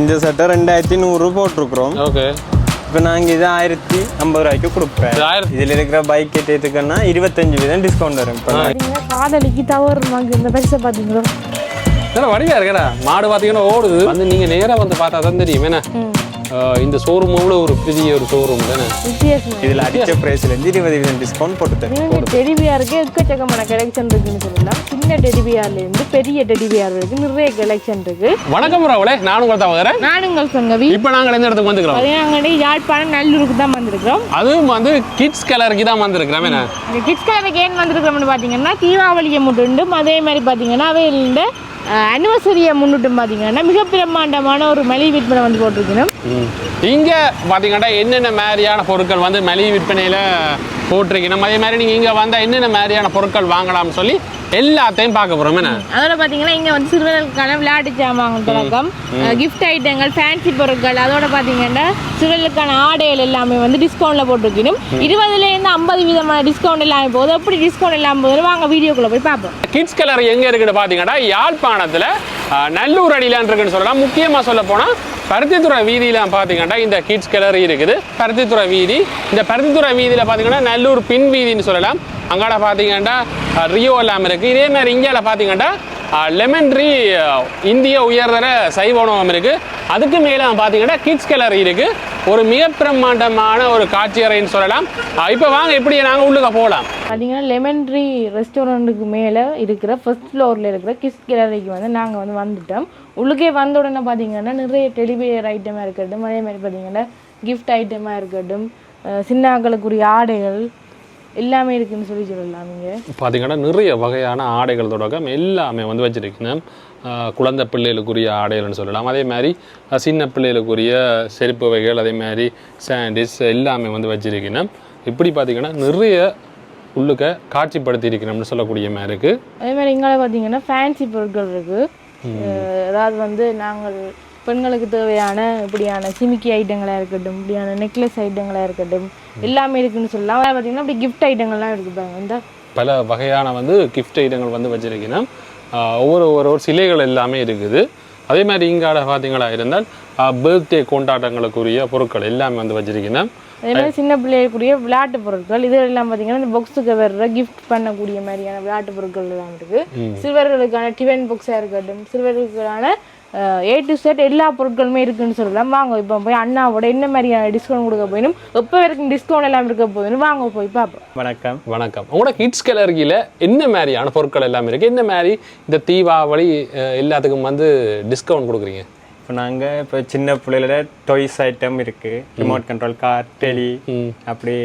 இந்த சட்டை ரெண்டாயிரத்தி நூறு போட்டிருக்கிறோம். ஓகே. இப்போ நாங்கள் இது ஆயிரத்தி ஐம்பது ரூபாய்க்கு கொடுப்பேன். இதில் இருக்கிற பைக் எடுத்துக்கன்னா இருபத்தஞ்சு வீதம் டிஸ்கவுண்ட் வரும். இப்போ காதலிக்கு தவறுமாங்க இந்த பரிசை பார்த்தீங்களா வடிவா இருக்கடா. மாடு பார்த்தீங்கன்னா ஓடுது. வந்து நீங்கள் நேராக வந்து பார்த்தா தான் தெரியும். என்ன? இந்த ஷோரூம் அவ்வளோ ஒரு பெரிய ஒரு ஷோரூம் தானே? இதில் அடித்த ப்ரைஸ்லேருந்து இருபது வீதம் டிஸ்கவுண்ட் போட்டு தரேன் டெடிபியாருக்கு எக்கச்சக்கமான கலெக்ஷன் இருக்குன்னு சொல்லலாம். சின்ன டெடிபியார்ல இருந்து பெரிய டெடிபியார் வரைக்கும் நிறைய கலெக்ஷன் இருக்கு. வணக்கம் ராவலே நானும் உங்களை தவறேன் நானும் உங்கள் சங்கவி. இப்போ நாங்கள் எந்த இடத்துக்கு வந்துக்கிறோம் பதினாங்கடி யாழ்ப்பாணம் நல்லூருக்கு தான் வந்திருக்கிறோம். அதுவும் வந்து கிட்ஸ் கலருக்கு தான் வந்திருக்கிறோம் என்ன? கிட்ஸ் கலருக்கு ஏன் வந்திருக்கிறோம்னு பார்த்தீங்கன்னா தீபாவளியை முன்னிட்டும் அதே மாதிரி பார்த்தீங்கன்னா அவையில அனிவர்சரியை முன்னிட்டும் பார்த்தீங்கன்னா மிக பிரம்மாண்டமான ஒரு மளிகை விற்பனை வந்து போட்டிருக்கணும். இங்கே பார்த்தீங்கன்னா என்னென்ன மாதிரியான பொருட்கள் வந்து மலிவு விற்பனையில் போட்டிருக்கணும்? அதே மாதிரி நீங்கள் இங்கே வந்தால் என்னென்ன மாதிரியான பொருட்கள் வாங்கலாம்னு சொல்லி எல்லாத்தையும் பார்க்க போகிறோம் என்ன? அதோட பார்த்தீங்கன்னா இங்கே வந்து சிறுவர்களுக்கான விளையாட்டு சாமான்கள் தொடக்கம். கிஃப்ட் ஐட்டங்கள் ஃபேன்சி பொருட்கள் அதோட பார்த்தீங்கன்னா சிறுவர்களுக்கான ஆடைகள் எல்லாமே வந்து டிஸ்கவுண்ட்டில் போட்டிருக்கணும். இருபதுலேருந்து ஐம்பது விதமான டிஸ்கவுண்ட் எல்லாமே போகுது. எப்படி டிஸ்கவுண்ட் இல்லாமல் போகுது வாங்க வீடியோக்குள்ளே போய் பார்ப்போம். கிட்ஸ் கலர் எங்கே இருக்குன்னு பார்த்தீங்கன்னா யாழ்ப்பாணத்தில் நல்லூர் அடியிலான் இருக்குன்னு சொல்லலாம். முக்கியமாக சொல்ல போனால் பருத்தித்துறை வீதியில் பார்த்தீங்கன்னா இந்த கிட்ஸ் கலர் இருக்குது. பருத்தித்துறை வீதி. இந்த பருத்தித்துறை வீதியில் பார்த்தீங்கன்னா நல்லூர் பின் வீதின்னு சொல்லலாம். அங்காட பார்த்தீங்கன்னா ரியோ எல்லாம் இருக்குது இதே மாதிரி இந்தியாவில் பார்த்தீங்கன்னா லெமன் ட்ரீ இந்திய உயர்தர சைவ உணவகம் இருக்குது அதுக்கு மேலே பார்த்தீங்கன்னா கிட்ஸ் கேலரி இருக்குது ஒரு மிக பிரம்மாண்டமான ஒரு காட்சி அறைன்னு சொல்லலாம். இப்போ வாங்க இப்படி நாங்கள் உள்ளுக்க போகலாம்? பார்த்தீங்கன்னா லெமன் ட்ரீ ரெஸ்டாரண்ட்டுக்கு மேலே இருக்கிற ஃபர்ஸ்ட் ஃப்ளோரில் இருக்கிற கிட்ஸ் கேலரிக்கு வந்து நாங்கள் வந்து வந்துட்டோம். உள்ளுக்கே வந்த உடனே பார்த்தீங்கன்னா நிறைய டெலிவியர் ஐட்டமாக இருக்கட்டும் அதே மாதிரி பார்த்தீங்கன்னா கிஃப்ட் ஐட்டமாக இருக்கட்டும் சின்னாக்களுக்குரிய ஆடைகள் எல்லாமே இருக்குன்னு சொல்லி சொல்லலாம் நீங்கள் பார்த்தீங்கன்னா நிறைய வகையான ஆடைகள் தொடக்கம் எல்லாமே வந்து வச்சிருக்கணும் ஆஹ் குழந்தை பிள்ளைகளுக்குரிய ஆடைகள்னு சொல்லலாம். அதே மாதிரி சின்ன பிள்ளைகளுக்குரிய செருப்பு வகைகள் அதே மாதிரி சாண்டிஸ் எல்லாமே வந்து வச்சிருக்கணும் இப்படி பார்த்தீங்கன்னா நிறைய உள்ளுக்க காட்சிப்படுத்தி இருக்கணும்னு சொல்லக்கூடிய மாதிரி இருக்குது அதே மாதிரி இங்கே பார்த்தீங்கன்னா ஃபேன்சி பொருட்கள் இருக்குது அதாவது வந்து நாங்கள் பெண்களுக்கு தேவையான இப்படியான சிமிக்கி ஐட்டங்களாக இருக்கட்டும் இப்படியான நெக்லஸ் ஐட்டங்களாக இருக்கட்டும் எல்லாமே இருக்குன்னு சொல்லலாம். பார்த்தீங்கன்னா இப்படி கிஃப்ட் ஐட்டங்கள்லாம் இருக்குது இந்த பல வகையான வந்து கிஃப்ட் ஐட்டங்கள் வந்து வச்சிருக்கணும் ஆஹ் ஒவ்வொரு ஒரு ஒரு சிலைகள் எல்லாமே இருக்குது. அதே மாதிரி இங்காட பார்த்தீங்களா இருந்தால் பர்த்டே கொண்டாட்டங்களுக்குரிய பொருட்கள் எல்லாமே வந்து வச்சிருக்கணும் அதே மாதிரி சின்ன பிள்ளைகளுக்குரிய விளையாட்டு பொருட்கள் இது எல்லாம் பார்த்தீங்கன்னா இந்த பாக்ஸுக்கு வர்ற கிஃப்ட் பண்ணக்கூடிய மாதிரியான விளையாட்டு பொருட்கள் எல்லாம் இருக்கு. சிறுவர்களுக்கான டிஃபன் பாக்ஸாக இருக்கட்டும் சிறுவர்களுக்கான ஏ டு செட் எல்லா பொருட்களுமே இருக்குன்னு சொல்லலாம் வாங்க இப்போ போய் அண்ணாவோட என்ன மாதிரியான டிஸ்கவுண்ட் கொடுக்க போயிடும் எப்போ வரைக்கும் டிஸ்கவுண்ட் எல்லாம் இருக்க போயிடும் வாங்க போய் பார்ப்போம். வணக்கம். வணக்கம். உங்களோட கிட்ஸ் கேலரியில் என்ன மாதிரியான பொருட்கள் எல்லாமே இருக்குது என்ன மாதிரி இந்த தீபாவளி எல்லாத்துக்கும் வந்து டிஸ்கவுண்ட் கொடுக்குறீங்க? இப்போ நாங்கள் இப்போ சின்ன பிள்ளைகள டாய்ஸ் ஐட்டம் இருக்குது ரிமோட் கண்ட்ரோல் கார் டெலி அப்படி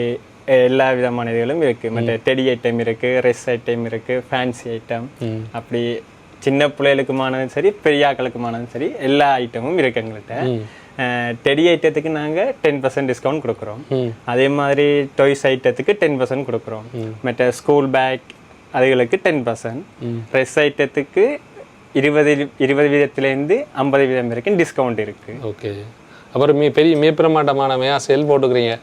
எல்லா விதமான இதுகளும் இருக்குது மற்ற டெடி ஐட்டம் இருக்குது ரெஸ் ஐட்டம் இருக்குது ஃபேன்சி ஐட்டம் அப்படி சின்ன பிள்ளைகளுக்குமானதும் சரி பெரியாக்களுக்குமானதும் சரி எல்லா ஐட்டமும் இருக்கு எங்கள்கிட்ட டெடி ஐட்டத்துக்கு நாங்கள் டென் பர்சன்ட் டிஸ்கவுண்ட் கொடுக்குறோம். அதே மாதிரி டாய்ஸ் ஐட்டத்துக்கு டென் பர்சன்ட் கொடுக்குறோம். மற்ற ஸ்கூல் பேக் அதுகளுக்கு டென் பர்சன்ட் ட்ரெஸ் ஐட்டத்துக்கு இருபது இருபது வீதத்துலேருந்து ஐம்பது வீதம் வரைக்கும் டிஸ்கவுண்ட் இருக்கு. ஓகே. அப்புறம் மீ பெரிய மேப்பிரமாண்டமான மையா செல் போட்டுக்கிறீங்க?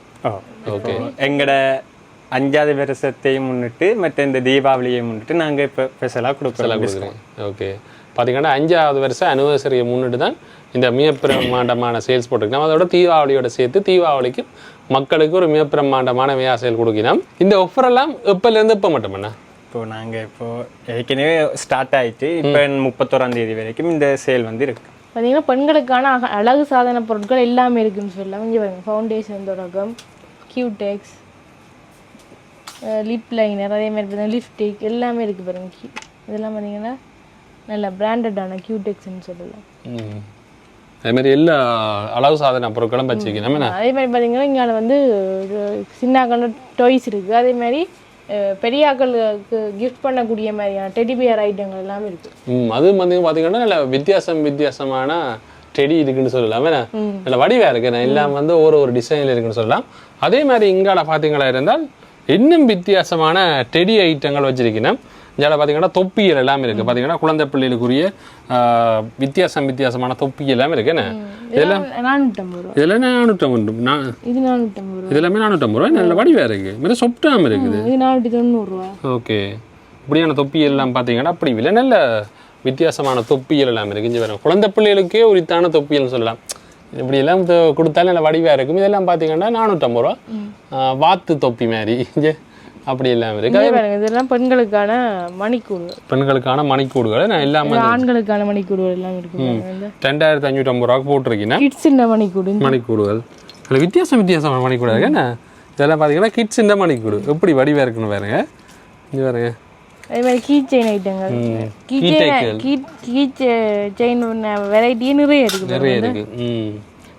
ஓகே. எங்களோட அஞ்சாவது வருஷத்தையும் முன்னிட்டு மற்ற இந்த தீபாவளியை முன்னிட்டு நாங்கள் இப்போ ஸ்பெஷலாக கொடுக்குறோம் கொடுக்குறீங்க ஓகே பார்த்தீங்கன்னா அஞ்சாவது வருஷம் அனிவர்சரியை முன்னிட்டு தான் இந்த மிகப்பிரமாண்டமான சேல்ஸ் போட்டுருக்கோம் அதோட தீபாவளியோட சேர்த்து தீபாவளிக்கு மக்களுக்கு ஒரு மிகப்பிரமாண்டமான மையா சேல் கொடுக்கணும் இந்த offer எல்லாம் எப்போலேருந்து எப்போ மட்டும் என்ன இப்போ நாங்கள் இப்போ ஏற்கனவே ஸ்டார்ட் ஆயிட்டு இப்போ முப்பத்தோராம் தேதி வரைக்கும் இந்த சேல் வந்து இருக்கு. பார்த்தீங்கன்னா பெண்களுக்கான அழகு சாதன பொருட்கள் எல்லாமே இருக்குன்னு சொல்லலாம். இங்கே பாருங்க ஃபவுண்டேஷன் தொடக்கம் கியூடெக்ஸ் லிப் லைனர் அதே மாதிரி பார்த்தீங்கன்னா லிப்ஸ்டிக் எல்லாமே இருக்குது பாருங்க. Q- இதெல்லாம் பார்த்தீங்கன்னா நல்ல பிராண்டடான கியூடெக்ஸ்ன்னு சொல்லலாம். அதே மாதிரி எல்லா அளவு சாதன பொருட்களும் வச்சுக்கணும் என்ன? அதே மாதிரி பார்த்தீங்கன்னா இங்கே வந்து சின்னாக்கள் டாய்ஸ் இருக்குது அதே மாதிரி பெரியாக்களுக்கு கிஃப்ட் பண்ணக்கூடிய மாதிரியான டெடிபியர் ஐட்டங்கள் எல்லாமே இருக்குது ம். அதுவும் வந்து பார்த்தீங்கன்னா நல்ல வித்தியாசம் வித்தியாசமான டெடி இருக்குன்னு சொல்லலாம். நல்ல வடிவா இருக்கு. நான் எல்லாம் வந்து ஒரு ஒரு டிசைனில் இருக்குன்னு சொல்லலாம். அதே மாதிரி இங்கால பார்த்தீங்களா இருந்தால் இன்னும் வித்தியாசமான டெடி ஐட்டங்கள் வச்சிருக்கணும் இதில் பார்த்தீங்கன்னா தொப்பிகள் எல்லாமே இருக்கு. பார்த்தீங்கன்னா குழந்தை பிள்ளைகளுக்குரிய வித்தியாசம் வித்தியாசமான தொப்பி எல்லாமே இருக்கு. என்ன? இதெல்லாம் இதெல்லாம் நானூற்றம்பது நான் இது இதெல்லாமே நானூற்றம்பது ரூபா. நல்ல வடிவா இருக்கு. மிக சொப்டாமல் இருக்குது. ஓகே. இப்படியான தொப்பி எல்லாம் பார்த்தீங்கன்னா அப்படி விலை நல்ல வித்தியாசமான தொப்பியல் எல்லாம் இருக்கு. இங்கே பாருங்க. குழந்தை பிள்ளைகளுக்கே உரித்தான தொப்பியல்னு சொல்லலாம். இப்படி எல்லாம் த- கொடுத்தாலும் நல்ல வடிவாக இருக்கும். இதெல்லாம் பார்த்தீங்கன்னா நானூற்றம்பது ரூபா. வாத்து தொப்பி மாதிரி. அப்படி எல்லாம் இருக்கு. இதெல்லாம் பெண்களுக்கான மணிக்கூடுகள் பெண்களுக்கான மணிக்கூடுகளை. நான் எல்லாம் இது ஆண்களுக்கான மணிக்கூடுகள் எல்லாம் இருக்கு ரெண்டாயிரத்தி அஞ்சூற்றம்பது ரூபாய்க்கு போட்டிருக்கீங்கன்னா கிட்ஸ் இந்த மணிக்கூடு. மணிக்கூடுகள். அதில் வித்தியாசம் வித்தியாசமான மணிக்கூடு இருக்கு. என்ன? இதெல்லாம் பார்த்தீங்கன்னா கிட்ஸ் இந்த மணிக்கூடு. எப்படி வடிவாக இருக்குன்னு பாருங்க. இங்கே பாருங்க. அதே மாதிரி கீ செயின் ஐட்டங்கள் key chain. Key key chain வெரைட்டியே நிறைய இருக்கு நிறைய இருக்கு. ம்.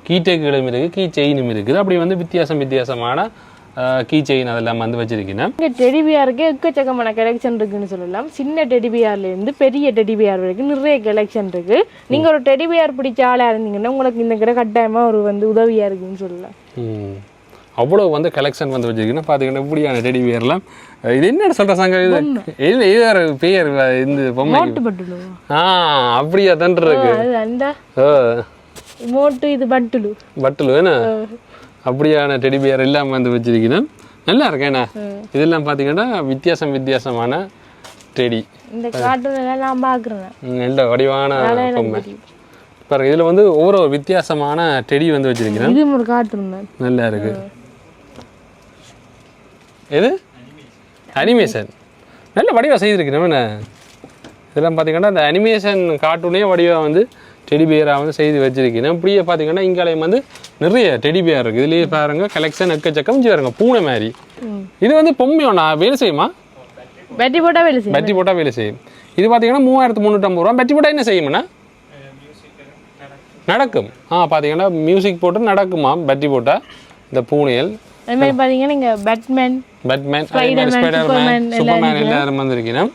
கீட்டேக்குகளும் இருக்குது கீ செயினும் இருக்குது அப்படி வந்து வித்தியாசம் வித்தியாசமான கீ செயின் அதெல்லாம் வந்து வச்சிருக்கீங்கன்னா இங்கே டெடிபியாருக்கே எக்கச்சக்கமான கலெக்ஷன் இருக்குன்னு சொல்லலாம். சின்ன டெடிபியார்ல இருந்து பெரிய டெடிபியார் வரைக்கும் நிறைய கலெக்ஷன் இருக்கு. நீங்க ஒரு டெடிபியார் பிடிச்ச ஆளா இருந்தீங்கன்னா உங்களுக்கு இந்த கடை கட்டாயமா ஒரு வந்து உதவியா இருக்குன்னு சொல்லலாம். அவ்வளோ வந்து கலெக்ஷன் வந்து வச்சிருக்கீங்கன்னா பார்த்தீங்கன்னா இப்படியான டெடி பியர்லாம் இது என்ன சொல்கிற சங்க இது இல்லை இது வேறு பெயர் இந்த பொம்மை. ஆ அப்படியா தான் இருக்கு. மோட்டு இது பட்டுலு. பட்டில் வேணா அப்படியான டெடி பியர் எல்லாம் வந்து வச்சிருக்கீங்கன்னா நல்லா இருக்கேண்ணா இதெல்லாம் பார்த்தீங்கன்னா வித்தியாசம் வித்தியாசமான டெடி இந்த எல்லாம் நான் பாக்குறேன். ம், நல்ல வடிவான பொம்மை. பாருங்க இதில் வந்து ஒவ்வொரு வித்தியாசமான டெடி வந்து வச்சிருக்கிறேன். நல்லா இருக்கு. எது? அனிமேஷன் நல்ல வடிவாக செய்திருக்கிறேன் என்ன? இதெல்லாம் பார்த்தீங்கன்னா அந்த அனிமேஷன் கார்ட்டூனே வடிவாக வந்து டெடி பியராக வந்து செய்து வச்சிருக்கிறேன். இப்படியே பார்த்தீங்கன்னா இங்காலயம் வந்து நிறைய டெடி பியர் இருக்குது இதுலேயே பாருங்க கலெக்ஷன் எக்கச்சக்கம் பாருங்க பூனை மாதிரி. இது வந்து பொம்மையோ நான் வேலை செய்யுமா? பேட்டரி போட்டா வேலை செய்யும். பேட்டரி போட்டால் வேலை செய்யும். இது பார்த்தீங்கன்னா மூவாயிரத்து முந்நூற்றம்பது ரூபா. பேட்டரி போட்டால் என்ன செய்யும்னா? நடக்கும். ஆ பார்த்தீங்கன்னா மியூசிக் போட்டு நடக்குமா பேட்டரி போட்டால் இந்த பூனையல் அதே மாதிரி பாத்தீங்கன்னா இங்க பேட்மேன் பேட்மேன் Superman சூப்பர்மேன் எல்லாரும் வந்திருக்கிறேன்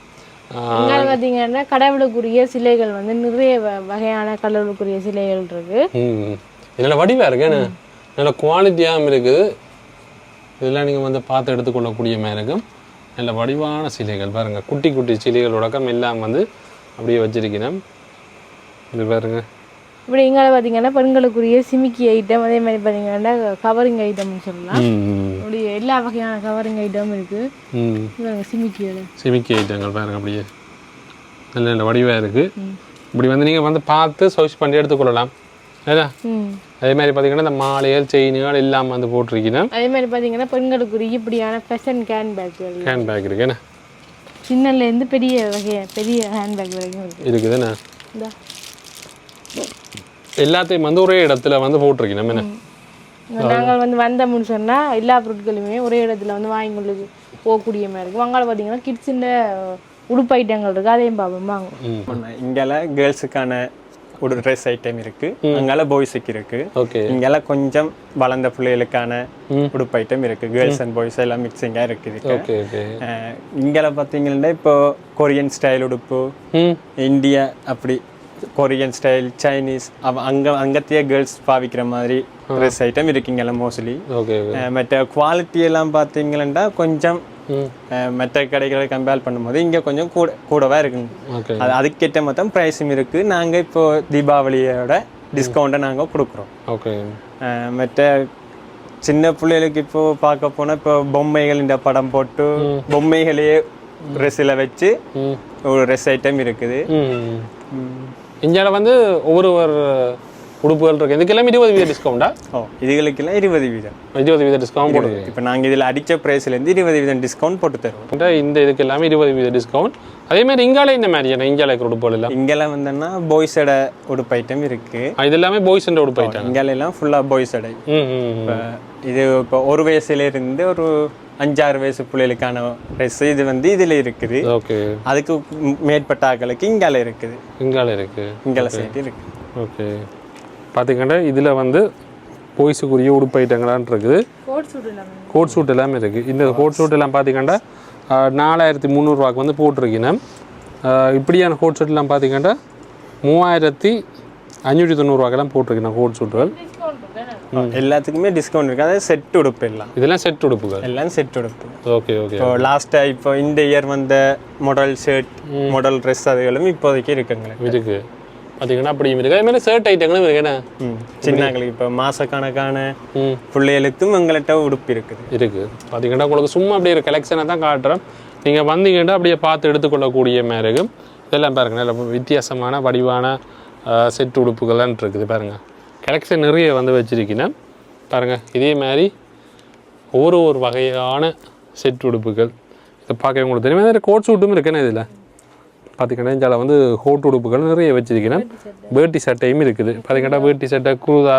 இங்க பாத்தீங்கன்னா கடவுளுக்குரிய சிலைகள் வந்து நிறைய வகையான கடவுளுக்குரிய சிலைகள் இருக்கு. ம் இதெல்லாம் வடிவாக இருக்கு நல்ல குவாலிட்டியாகவும் இருக்குது. இதெல்லாம் நீங்கள் வந்து பார்த்து எடுத்துக்கொள்ளக்கூடிய மாதிரி இருக்கும். நல்ல வடிவான சிலைகள் பாருங்க. குட்டி குட்டி சிலைகளோடக்கம் எல்லாம் வந்து அப்படியே வச்சிருக்கிறேன் இது பாருங்க. இப்படி இங்க பாத்தீங்கன்னா பெண்களுக்குரிய சிமிக்கி ஐட்டம் அதே மாதிரி பாத்தீங்கன்னா கவரிங் ஐட்டம்னு சொல்லலாம். ம். இப்படி எல்லா வகையான கவரிங் ஐட்டம் இருக்கு. ம். இவங்க சிமிக்கியோட சிமிக்கி ஐட்டங்கள் பாருங்க அப்படியே. நல்ல நல்ல வடிவாக இருக்குது இப்படி வந்து நீங்கள் வந்து பார்த்து சர்ச் பண்ணி எடுத்துக்கொள்ளலாம். ம். அதே மாதிரி பார்த்தீங்கன்னா இந்த மாலைகள் செயின்கள் எல்லாம் வந்து போட்டிருக்கீங்கன்னா அதே மாதிரி பாத்தீங்கன்னா பெண்களுக்குரிய இப்படியான ஃபேஷன் கேன் பேக்குகள் ஹேண்ட் பேக் இருக்கு என்ன? சின்னல இருந்து பெரிய வகை பெரிய ஹேண்ட் பேக் வரைக்கும் இருக்கு. இருக்குதுண்ணே. எல்லாத்தையும் வந்து ஒரே இடத்துல வந்து போட்டிருக்கீங்க நம்ம என்ன? நாங்கள் வந்து வந்தோம்னு சொன்னா எல்லா பொருட்களுமே ஒரே இடத்துல வந்து வாங்கி கொண்டு போகக்கூடிய மாதிரி இருக்கும் அங்கால பார்த்தீங்கன்னா கிட்ஸுன்ற உடுப்பு ஐட்டங்கள் இருக்கு. அதையும் பார்ப்போம் வாங்க. இங்கெல்லாம் கேர்ள்ஸுக்கான ஒரு ட்ரெஸ் ஐட்டம் இருக்கு. அங்கால பாய்ஸுக்கு இருக்கு. இங்கெல்லாம் கொஞ்சம் வளர்ந்த பிள்ளைகளுக்கான உடுப்பு ஐட்டம் இருக்கு. கேர்ள்ஸ் அண்ட் பாய்ஸ் எல்லாம் மிக்சிங்காக இருக்குது இங்கெல்லாம் பார்த்தீங்கன்னா இப்போ கொரியன் ஸ்டைல் உடுப்பு இந்தியா அப்படி கொரியன் ஸ்டைல் சைனீஸ் அவ அங்க அங்கத்தையே கேர்ள்ஸ் பாவிக்கிற மாதிரி ட்ரெஸ் ஐட்டம் இருக்குங்கெல்லாம் மோஸ்ட்லி மற்ற குவாலிட்டி எல்லாம் பார்த்தீங்கன்னா கொஞ்சம் மற்ற கடைகளை கம்பேர் பண்ணும்போது இங்கே கொஞ்சம் கூட கூடவா இருக்குங்க அது அதுக்கேற்ற மொத்தம் ப்ரைஸும் இருக்குது நாங்கள் இப்போ தீபாவளியோட டிஸ்கவுண்ட்டை நாங்கள் கொடுக்குறோம். ஓகே மற்ற சின்ன பிள்ளைகளுக்கு இப்போ பார்க்க போனால் இப்போ பொம்மைகள் இந்த படம் போட்டு பொம்மைகளையே ட்ரெஸ்ஸில் வச்சு ஒரு ட்ரெஸ் ஐட்டம் இருக்குது. இந்தியாவில் வந்து ஒவ்வொரு ஒரு உடுப்புகள் இருக்கு. இதுக்கெல்லாம் இருபது வீத டிஸ்கவுண்டா ஓ இதுகளுக்கெல்லாம் இருபது வீதம். இருபது வீத டிஸ்கவுண்ட் போடுது இப்போ நாங்கள் இதில் அடித்த ப்ரைஸ்லேருந்து இருபது வீதம் டிஸ்கவுண்ட் போட்டு தருவோம். இந்த இதுக்கு எல்லாமே இருபது வீத டிஸ்கவுண்ட் அதே மாதிரி இங்காலே இந்த மாதிரி? என்ன இந்தியாவில் இருக்கிற உடுப்புகள் எல்லாம்? இங்கெல்லாம் வந்தோன்னா பாய்ஸோட உடுப்பு ஐட்டம் இருக்குது ஆ, இது எல்லாமே பாய்ஸ் அண்ட் உடுப்பு ஐட்டம் இங்கெல்லாம் ஃபுல்லாக பாய்ஸோட இது இப்போ ஒரு வயசுலேருந்து ஒரு அஞ்சாறு வயசு பிள்ளைகளுக்கான ட்ரெஸ் இது வந்து இதில் இருக்குது. ஓகே. அதுக்கு மேற்பட்ட ஆக்களுக்கு இங்கால இருக்குது. இங்கால இருக்கு. இங்கால சைடு இருக்கு. ஓகே. பார்த்தீங்கன்னா இதில் வந்து பாய்ஸுக்குரிய உடுப்பு ஐட்டங்களான் இருக்குது. கோட் சூட் எல்லாமே கோட் சூட் எல்லாமே இருக்குது இந்த கோட் சூட் எல்லாம் பார்த்தீங்கன்னா நாலாயிரத்தி முந்நூறுரூவாக்கு வந்து போட்டிருக்கீங்க இப்படியான கோட் சூட்லாம் பார்த்தீங்கன்னா மூவாயிரத்தி அஞ்சூற்றி தொண்ணூறுவாக்கெல்லாம் போட்டிருக்கேன் கோட் சூட்டுகள் எல்லாத்துக்குமே டிஸ்கவுண்ட் இருக்கு. அதாவது செட் உடுப்பு எல்லாம். இதெல்லாம் செட் உடுப்புகள்? எல்லாம் செட் உடுப்பு. ஓகே ஓகே இப்போ லாஸ்ட்டாக இப்போ இந்த இயர் வந்த மாடல் ஷர்ட் மாடல் ட்ரெஸ் அதுகளும் இப்போதைக்கு இருக்குங்க. இருக்கு. பார்த்தீங்கன்னா அப்படியும் இருக்கு. அதே மாதிரி ஷர்ட் ஐட்டங்களும் இருக்கு. என்ன? ம் சின்னங்களுக்கு இப்போ மாசக்கணக்கான பிள்ளைகளுக்கும் எங்கள்கிட்ட உடுப்பு இருக்குது. இருக்குது பார்த்தீங்கன்னா உங்களுக்கு சும்மா அப்படியே ஒரு கலெக்ஷனை தான் காட்டுறேன் நீங்கள் வந்தீங்கன்னா அப்படியே பார்த்து எடுத்துக்கொள்ளக்கூடிய மாதிரி இருக்கும் இதெல்லாம் பாருங்க. நல்ல வித்தியாசமான வடிவான செட் உடுப்புகள்லாம் இருக்குது. பாருங்க. கலெக்ஷன் நிறைய வந்து வச்சிருக்கீங்கன்னா பாருங்க இதே மாதிரி ஒரு ஒரு வகையான செட் உடுப்புகள். இதை பார்க்க உங்களுக்கு தெரியும்? நிறைய கோட் சூட்டும் இருக்குன்னு இதில். பார்த்திங்கன்னா இதில் வந்து கோட் உடுப்புகள் நிறைய வச்சிருக்கேன் வேட்டி சட்டையும் இருக்குது. பார்த்திங்கன்னா வேட்டி சட்டை குருதா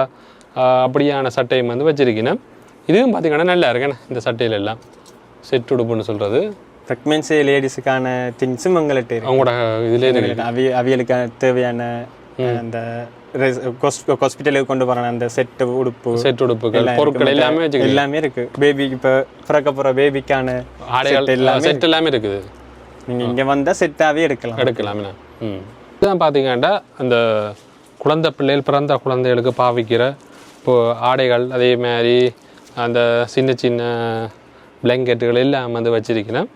அப்படியான சட்டையும் வந்து வச்சிருக்கேன் இதுவும் பார்த்திங்கன்னா நல்லா இருக்குண்ணே இந்த சட்டையில எல்லாம். செட் உடுப்புன்னு சொல்கிறது ப்ரெக்னென்சி லேடிஸுக்கான திங்ஸும் உங்கள்கிட்ட அவங்களோட இதிலே இருக்கு. அவிய அவியலுக்கு தேவையான அந்த ஹாஸ்பிட்டலுக்கு கொண்டு போறான அந்த செட்டு உடுப்பு செட் உடுப்புகள் பொருட்கள். எல்லாமே எல்லாமே இருக்கு. பேபிக்கு இப்போ பிறக்க போற பேபிக்கான ஆடைகள் எல்லாமே செட் எல்லாமே இருக்குது. நீங்க இங்க வந்தா செட்டாவே எடுக்கலாம். எடுக்கலாமே ம். இதுதான் பார்த்தீங்கன்னா அந்த குழந்தை பிள்ளைகள் பிறந்த குழந்தைகளுக்கு பாவிக்கிற இப்போ ஆடைகள் அதே மாதிரி அந்த சின்ன சின்ன பிளாங்கெட்டுகள் எல்லாம் வந்து வச்சிருக்கிறேன்.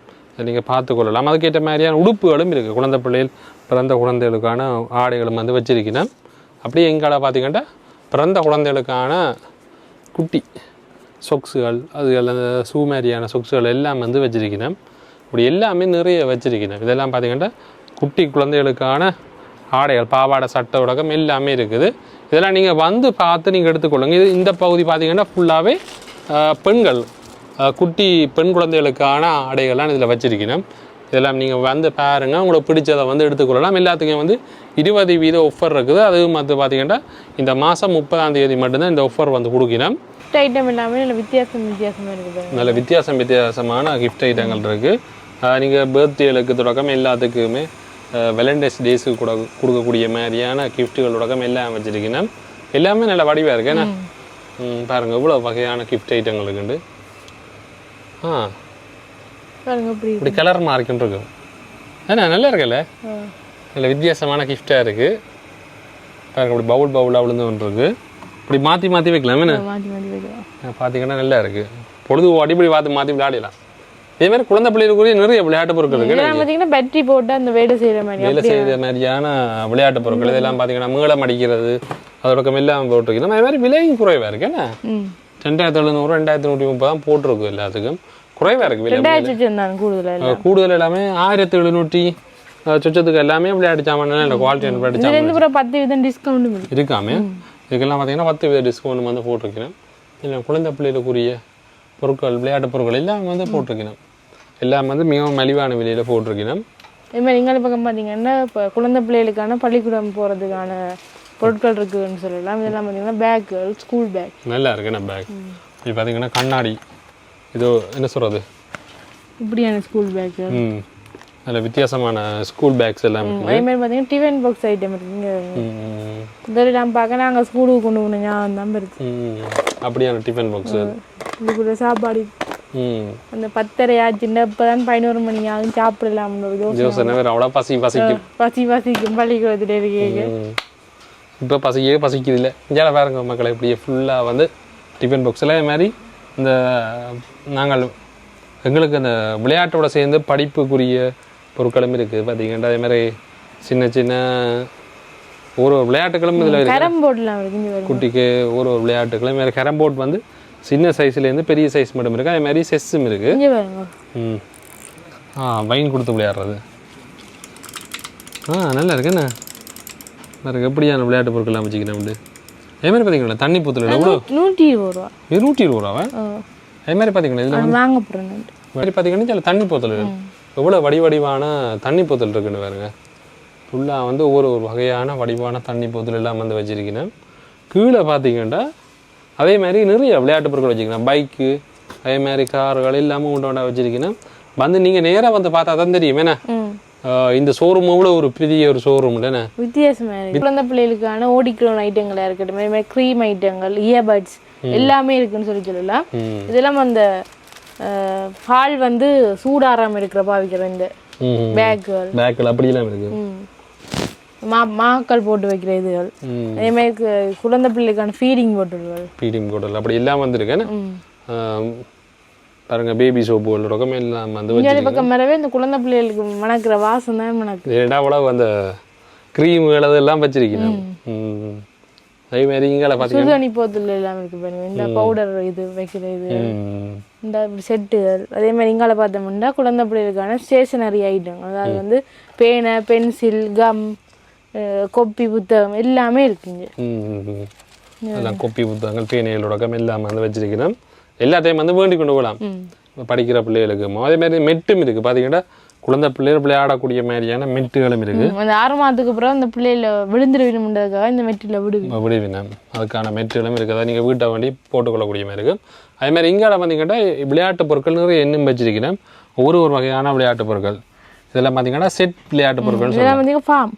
நீங்கள் பார்த்துக்கொள்ளலாம். அதுக்கேற்ற மாதிரியான உடுப்புகளும் இருக்குது குழந்தை பிள்ளைகள் பிறந்த குழந்தைகளுக்கான ஆடைகளும் வந்து வச்சுருக்கிறேன் அப்படியே எங்களை பார்த்தீங்கன்னா பிறந்த குழந்தைகளுக்கான குட்டி சொக்ஸுகள் அதுகள் அந்த ஷூ மாதிரியான சொக்ஸுகள் எல்லாம் வந்து வச்சுருக்கிறேன் இப்படி எல்லாமே நிறைய வச்சிருக்கிறேன் இதெல்லாம் பார்த்திங்கன்னா குட்டி குழந்தைகளுக்கான ஆடைகள் பாவாடை சட்டை உடகம் எல்லாமே இருக்குது. இதெல்லாம் நீங்கள் வந்து பார்த்து நீங்கள் எடுத்துக்கொள்ளுங்க. இது இந்த பகுதி பார்த்தீங்கன்னா ஃபுல்லாகவே பெண்கள் குட்டி பெண் குழந்தைகளுக்கான ஆடைகள்லாம் இதில் வச்சிருக்கிறேன் இதெல்லாம் நீங்கள் வந்து பாருங்க. உங்களுக்கு பிடிச்சதை வந்து எடுத்துக்கொள்ளலாம். எல்லாத்துக்கும் வந்து இருபது வீத ஆஃபர் இருக்குது. அதுவும் வந்து பார்த்தீங்கன்னா இந்த மாதம் முப்பதாம் தேதி மட்டும்தான் இந்த ஆஃபர் வந்து கொடுக்கிறேன் ஐட்டம் எல்லாமே நல்ல வித்தியாசம் வித்தியாசமாக இருக்குது நல்ல வித்தியாசம் வித்தியாசமான கிஃப்ட் ஐட்டங்கள் இருக்குது நீங்கள் பர்த்டேகளுக்கு தொடக்கம் எல்லாத்துக்குமே வெலண்டைன்ஸ் டேஸுக்கு கூட கொடுக்கக்கூடிய மாதிரியான கிஃப்ட்டுகள் தொடக்கம் எல்லாம் வச்சுருக்கேன் எல்லாமே நல்ல வடிவாக இருக்கு. என்ன? ம், பாருங்க இவ்வளோ வகையான கிஃப்ட் ஐட்டங்கள் இருக்குண்டு ஆ. பாருங்க இப்படி இப்படி கலர் மார்க்குன்னு இருக்கு ஏன்னா நல்லா இருக்குல்ல. நல்ல வித்தியாசமான கிஃப்டாக இருக்குது பாருங்க இப்படி பவுல் பவுலாக விழுந்து ஒன்று இருக்கு இப்படி மாற்றி மாற்றி வைக்கலாம் என்ன? மாற்றி மாற்றி வைக்கலாம். பார்த்தீங்கன்னா நல்லா இருக்கு. பொழுது அடிப்படி பார்த்து மாற்றி விளையாடலாம். இதே மாதிரி குழந்தை பிள்ளைகளுக்குரிய நிறைய விளையாட்டு பொருட்கள் இருக்கு பார்த்தீங்கன்னா பேட்டரி போட்டு அந்த வேலை செய்கிற மாதிரி வேலை செய்கிற மாதிரியான விளையாட்டு பொருட்கள். இதெல்லாம் பார்த்தீங்கன்னா மீளம் அடிக்கிறது அதோட எல்லாம் போட்டிருக்கணும் அதே மாதிரி விலையும் குறைவாக இருக்கு என்ன? ரெண்டாயிரத்தி எழுநூறு ரெண்டாயிரத்தி நூற்றி முப்பது தான் போட்டிருக்கு எல்லாத்துக்கும். குறைவாக இருக்கு கூடுதல்? எல்லாமே ஆயிரத்தி எழுநூற்றி சொச்சத்துக்கு எல்லாமே விளையாட்டு சாமான் இல்லை குவாலிட்டி கூட பத்து விதம் டிஸ்கவுண்ட்டும் இருக்கு. இருக்காமே. இதுக்கெல்லாம் பார்த்தீங்கன்னா பத்து வித டிஸ்கவுண்ட் வந்து போட்டிருக்கிறேன். இல்லை குழந்தை பிள்ளைகளுக்குரிய பொருட்கள் விளையாட்டு பொருட்கள் எல்லாம் வந்து போட்டிருக்கிறேன். எல்லாம் வந்து மிகவும் மலிவான விலையில் போட்டிருக்கிறேன். அதே மாதிரி எங்கள் பக்கம் பார்த்தீங்கன்னா இப்போ குழந்தை பிள்ளைகளுக்கான பள்ளிக்கூடம் போகிறதுக்கான பொருட்கள் இருக்குதுன்னு சொல்லலாம். இதெல்லாம் பார்த்தீங்கன்னா பேக்குகள் ஸ்கூல் பேக் நல்லா இருக்கு நம்ம பேக் இது பார்த்தீங்கன்னா கண்ணாடி. இது என்ன சொல்கிறது இப்படியான ஸ்கூல் பேக்கு ம். நல்ல வித்தியாசமான ஸ்கூல் பேக்ஸ் எல்லாம் அதே மாதிரி பார்த்தீங்கன்னா டிஃபன் பாக்ஸ் ஐட்டம் இருக்குங்க. இதெல்லாம் பார்க்க நாங்கள் ஸ்கூலுக்கு கொண்டு போன ஞாபகம் தான் இருக்கு அப்படியான டிஃபன் பாக்ஸு இது கூட சாப்பாடு. அந்த பத்தரை ஆச்சுன்னா பதினோரு மணி ஆகும். சாப்பிடலாம்னு யோசனை அவ்வளோ பசி பசிக்கும். பசி பசிக்கும். பள்ளிக்கூடத்துல இருக்கீங்க. இப்போ பசிக்கவே பசிக்குது இல்லை இந்தியாவில் பாருங்க மக்களை இப்படியே ஃபுல்லாக வந்து டிஃபன் பாக்ஸில் மாதிரி இந்த நாங்கள் எங்களுக்கு அந்த விளையாட்டோட சேர்ந்து படிப்புக்குரிய பொருட்களும் இருக்குது. பார்த்தீங்கன்னா அதே மாதிரி சின்ன சின்ன ஒரு விளையாட்டுகளும் இதில் இருக்குது. இங்க. குட்டிக்கு ஒரு ஒரு விளையாட்டுகளும் வேறு கேரம் போர்ட் வந்து சின்ன சைஸ்லேருந்து பெரிய சைஸ் மட்டும் இருக்குது. அதே மாதிரி செஸ்ஸும் இருக்குது. இங்க ம். ஆ வைன் கொடுத்து விளையாடுறது. ஆ நல்லா இருக்கு என்ன பாருங்க எப்படியான விளையாட்டு பொருட்கள்லாம் வச்சுக்கிறேன் அப்படி அதே மாதிரி பார்த்தீங்களா தண்ணி பூத்தில் எவ்வளோ நூற்றி இருபது ரூபா. இருநூற்றி இருபது ரூபாவா. அதே மாதிரி பார்த்தீங்களா இதில் வாங்க போகிறேன் மாதிரி பார்த்தீங்கன்னா இதில் தண்ணி போத்தல் எவ்வளோ வடி வடிவான தண்ணி போத்தல் இருக்குன்னு பாருங்க. ஃபுல்லாக வந்து ஒவ்வொரு ஒரு வகையான வடிவான தண்ணி போத்தல் எல்லாம் வந்து வச்சிருக்கிறேன் கீழே பார்த்தீங்கன்னா அதே மாதிரி நிறைய விளையாட்டு பொருட்கள் வச்சுக்கிறேன் பைக்கு அதே மாதிரி கார்கள் எல்லாமே உண்டு உண்டா வச்சிருக்கிறேன் வந்து நீங்கள் நேராக வந்து பார்த்தா தான் தெரியும். என்ன? இந்த ஷோரூம் கூட ஒரு பெரிய ஒரு ஷோரூம் இல்லைண்ணே வித்தியாசமா இருக்கு. குழந்தை பிள்ளைகளுக்கான ஓடிக்கிறோன் ஐட்டங்களா இருக்கட்டும் அதே மாதிரி க்ரீம் ஐட்டங்கள் இயர்பட்ஸ் எல்லாமே இருக்குன்னு சொல்லி சொல்லலாம். இதெல்லாம் அந்த பால் வந்து சூடாறாம இருக்கிற பாவிக்கிற இந்த பேக்குகள் பேக்கில் அப்படியெல்லாம் இருக்குது ம். மாக்கள் போட்டு வைக்கிற இதுகள். அதே மாதிரி குழந்தை பிள்ளைக்கான ஃபீடிங் போட்டுகள் பீடிங் போடல் அப்படி எல்லாம் வந்துருக்கேன்னு பாருங்க பேபி சோப்புகள் ரொக்கம் எல்லாம் வந்து வச்சு பக்கம் மேலவே இந்த குழந்தை பிள்ளைகளுக்கு மணக்கிற வாசம் தான் மணக்கு. இரண்டா கூட அந்த க்ரீம்கள் அதெல்லாம் வச்சிருக்கேன் ம். அதே மாதிரி இங்கே பார்த்தீங்கன்னா சுடுதண்ணி போத்தல் எல்லாம் இருக்கு பாருங்க இந்த பவுடர் இது வைக்கிற இது. இந்த செட்டுகள் அதே மாதிரி இங்கால பார்த்தோம்னா குழந்தை பிள்ளைகளுக்கான ஸ்டேஷனரி ஐட்டம் அதாவது வந்து பேனை பென்சில் கம் கொப்பி புத்தகம் எல்லாமே இருக்குங்க. எல்லாம் கொப்பி புத்தகங்கள் பேனைகளோட எல்லாம் வந்து எல்லாத்தையும் வந்து வேண்டி கொண்டு போகலாம். படிக்கிற பிள்ளைகளுக்கு. அதே மாதிரி மெட்டும் இருக்குது பார்த்தீங்கன்னா குழந்தை பிள்ளைகள் விளையாடக்கூடிய மாதிரியான மெட்டுகளும் இருக்குது அந்த ஆறு மாதத்துக்கு அப்புறம் அந்த பிள்ளையில விழுந்துருவிடும்ன்றதுக்காக இந்த மெட்டில விடுவி விடுவினம் அதுக்கான மெட்டீரியலும் இருக்குது அதை நீங்கள் வீட்டை வண்டி போட்டுக்கொள்ளக்கூடிய மாதிரி இருக்கும் அதே மாதிரி இங்கால பார்த்தீங்கன்னா விளையாட்டு பொருட்கள் நிறைய எண்ணும் வச்சிருக்கிறேன். ஒவ்வொரு ஒரு வகையான விளையாட்டு பொருட்கள். இதெல்லாம் பார்த்தீங்கன்னா செட் விளையாட்டு பொருட்கள் ஃபார்ம்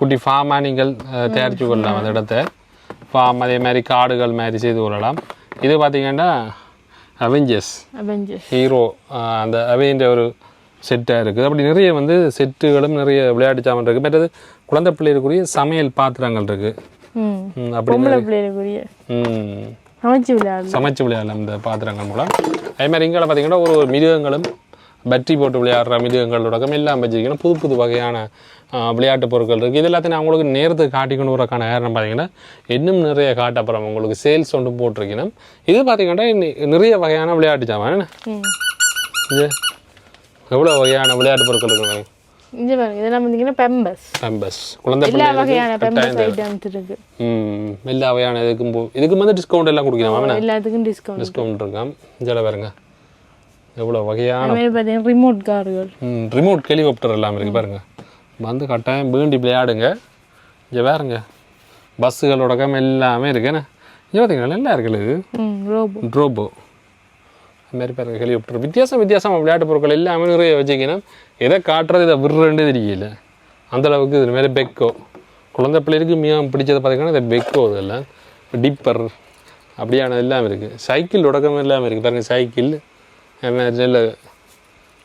குட்டி ஃபார்மாக நீங்கள் தயாரித்து கொள்ளலாம் அந்த இடத்த. ஃபார்ம் அதே மாதிரி காடுகள் மாதிரி செய்து கொள்ளலாம். இது பார்த்தீங்கன்னா அவெஞ்சர்ஸ் அவெஞ்சர் ஹீரோ அந்த அவைன்ற ஒரு செட்டாக இருக்குது அப்படி நிறைய வந்து செட்டுகளும் நிறைய விளையாட்டு சாமான் இருக்குது மற்றது குழந்தை பிள்ளைகளுக்குரிய சமையல் பாத்திரங்கள் இருக்குது அப்படி சமைச்சு விளையாடலாம் இந்த பாத்திரங்கள் மூலம். அதே மாதிரி இங்கே பார்த்தீங்கன்னா ஒரு ஒரு மிருகங்களும் பேட்டரி போட்டு விளையாடுற மிருகங்களோட எல்லாம் வச்சிருக்கணும். புது புது வகையான விளையாட்டு பொருட்கள் இருக்குது இது எல்லாத்தையும் நான் உங்களுக்கு நேரத்துக்கு காட்டிக்கொண்டு வரக்கான காரணம் பார்த்தீங்கன்னா இன்னும் நிறைய காட்டப்புறம் உங்களுக்கு சேல்ஸ் ஒன்று போட்டிருக்கணும். இது பார்த்தீங்கன்னா நிறைய வகையான விளையாட்டு சாமான். ம். இது எவ்வளோ வகையான விளையாட்டு பொருட்கள் இருக்குது இங்க பாருங்க. இதெல்லாம் பார்த்தீங்கன்னா பெம்பஸ் பெம்பஸ் குழந்தை எல்லா வகையான பெம்பஸ். ஐட்டம்ஸ் இருக்கு ம். எல்லா வகையான இதுக்கும் போ இதுக்கு வந்து டிஸ்கவுண்ட் எல்லாம் எல்லாத்துக்கும் டிஸ்கவுண்ட் டிஸ்கவுண்ட் இருக்காம் இதில் பாருங்க. எவ்வளோ வகையான பார்த்தீங்கன்னா ரிமோட் கார்கள். ரிமோட் ஹெலிகாப்டர் எல்லாம் இருக்கு பாருங்க. வந்து கட்டாயம் வேண்டி விளையாடுங்க. இங்கே பாருங்க பஸ்ஸுகளோட கம் எல்லாமே இருக்கு. என்ன? இங்கே பார்த்தீங்களா நல்லா இருக்குல்ல இது. ரோபோ ட்ரோபோ அது மாதிரி பாருங்க ஹெலிகாப்டர் வித்தியாசம் வித்தியாசமாக விளையாட்டு பொருட்கள் எல்லாமே நிறைய வச்சுக்கணும் எதை காட்டுறது இதை விடுறேன்னு தெரியல. அந்த அளவுக்கு இது மாதிரி பெக்கோ. குழந்தை பிள்ளைகளுக்கு மிகவும் பிடிச்சது பார்த்தீங்கன்னா இந்த பெக்கோ இதெல்லாம். டிப்பர் அப்படியான எல்லாம் இருக்குது சைக்கிள் உடக்கம் எல்லாமே இருக்குது பாருங்க சைக்கிள்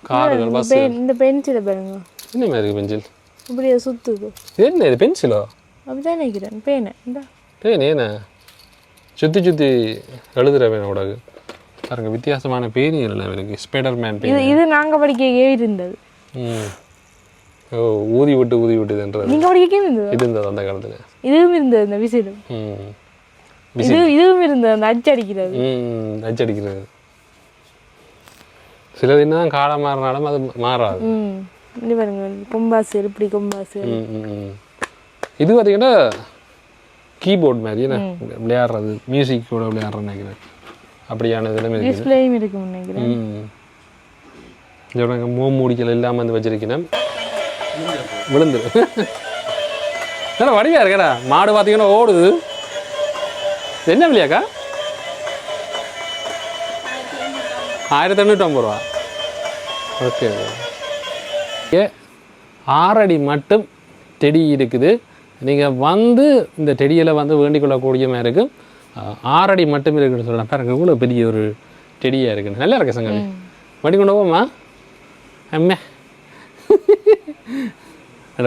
கார்கள் பஸ் பென் இந்த பென்சிலை பாருங்க. என்ன மாதிரி பென்சில்? இப்படியே சுத்துது. இது என்ன இது பென்சிலோ? அப்படிதான் நினைக்கிறேன். பேனை இந்த. பேன் ஏண்ணா சுற்றி சுற்றி எழுதுகிற பேன் உடகு பாருங்க வித்தியாசமான பேனிகள் எல்லாம் இருக்குது ஸ்பைடர் மேன் பேன். இது இது நாங்க படிக்கவே இருந்தது. ஓ ஊதி விட்டு ஊதி விட்டுதுன்றது நீங்க படிக்கவே இருந்தது? இது இருந்தது அந்த காலத்தில்? இதுவும் இருந்தது இந்த விசிலும் ம். இது இதுவும் இருந்தது அந்த அச்சடிக்கிறது அச்சடிக்கிறது சிலது என்னதான் காலம் மாறினாலும் அது மாறாது. ம். இது பாருங்க கொம்பாசு இப்படி கொம்பாசு. இது பார்த்தீங்கன்னா கீபோர்ட் மாதிரி என்ன? விளையாடுறது மியூசிக் கூட விளையாடுறேன்னு நினைக்கிறேன். அப்படியான இருக்குது. டிஸ்பிளேயும் இருக்கும் நினைக்கிறேன். ம் இதோட மோ மூடிக்கல் இல்லாமல் வந்து வச்சிருக்கிறேன். விழுந்துரு என்ன வடிவா இருக்கடா? மாடு பார்த்தீங்கன்னா ஓடுது. என்ன விலையாக்கா ஆயிரத்தி எண்ணூற்றம்பது ரூபா ஓகே ஆறடி மட்டும் செடி இருக்குது. நீங்கள் வந்து இந்த செடியில் வந்து வேண்டிக் கொள்ளக்கூடிய மாதிரி இருக்கும் ஆறடி மட்டும் இருக்குன்னு சொல்லலாம் பாருங்க இவ்வளோ பெரிய ஒரு செடியாக இருக்குது. நல்லா இருக்கு சங்கவி. வண்டி கொண்டு போமா அம்மே.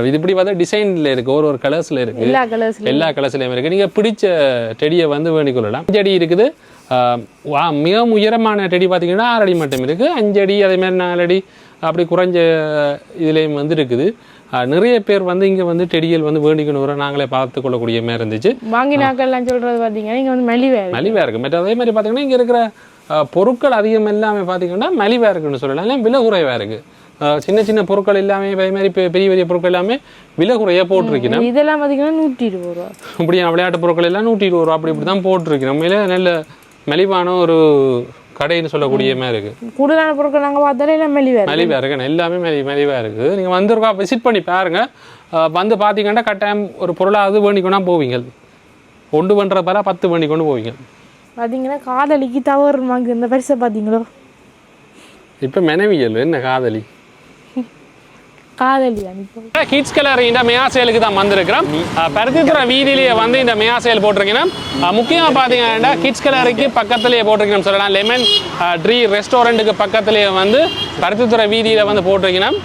இது இப்படி பார்த்தா டிசைனில் இருக்குது ஒரு ஒரு கலர்ஸில் இருக்குது எல்லா கலர்ஸ்ல எல்லா கலர்ஸ்லையும் இருக்குது நீங்கள் பிடிச்ச செடியை வந்து வேண்டிக் கொள்ளலாம். செடி இருக்குது. ஆஹ் வா- மிக உயரமான செடி பார்த்தீங்கன்னா ஆறு அடி மட்டும் இருக்குது அஞ்சடி அதே மாதிரி நாலு அடி அப்படி குறைஞ்ச இதுலேயும் வந்து இருக்குது. நிறைய பேர் வந்து இங்கே வந்து செடிகள் வந்து வேண்டிக்கணும். நாங்களே பார்த்து கொள்ளக்கூடிய மாதிரி இருந்துச்சு. வாங்கினாக்கள்லாம் சொல்றது பாத்தீங்கன்னா இங்க வந்து மலிவே மலிவாக இருக்குது மற்ற அதே மாதிரி பார்த்தீங்கன்னா இங்கே இருக்கிற பொருட்கள் அதிகம் எல்லாமே பார்த்தீங்கன்னா மலிவாக இருக்குன்னு சொல்லலாம். எல்லாம் விலை குறைவாக இருக்குது சின்ன சின்ன பொருட்கள் எல்லாமே அதே மாதிரி பெரிய பெரிய பொருட்கள் எல்லாமே விலை குறைய போட்டிருக்கணும் இதெல்லாம் பாத்தீங்கன்னா நூற்றி இருபது ரூபா. இப்படியான விளையாட்டு பொருட்கள் எல்லாம் நூற்றி இருபது ரூபா. அப்படி இப்படி தான் போட்டிருக்கு நம்மளே நல்ல மலிவான ஒரு கடைன்னு சொல்லக்கூடிய மாதிரி இருக்கு. கூடுதலான பொருட்கள் நாங்க பார்த்தாலே எல்லாம் மலிவே இருக்கு. மலிவாக இருக்கு. எல்லாமே மலி மலிவாக இருக்குது நீங்கள் வந்துருக்கா விசிட் பண்ணி பாருங்க. வந்து பார்த்தீங்கன்னா கட்டாயம் ஒரு பொருளாவது வேண்டிக்கொண்டா போவீங்க. ஒன்று பண்ணுற பாரா பத்து வேண்டி கொண்டு போவீங்க. பாத்தீங்கன்னா காதலிக்கு தவறு இந்த பரிசை பாத்தீங்களோ? இப்போ மனைவியல் என்ன காதலி? காதலி அனுப்பி கிட்ஸ் கலர் இந்த மெயா சேலுக்கு தான் வந்திருக்கிறோம். பருத்தித்துறை வீதியிலேயே வந்து இந்த மெயா சேல் போட்டிருக்கீங்கன்னா முக்கியமாக பார்த்தீங்கன்னா கிட்ஸ் கலருக்கு பக்கத்துலேயே போட்டிருக்கணும் சொல்லலாம். லெமன் ட்ரீ ரெஸ்டாரண்ட்டுக்கு பக்கத்துலேயே வந்து பருத்தித்துறை வீதியில் வந்து போட்டிருக்கணும்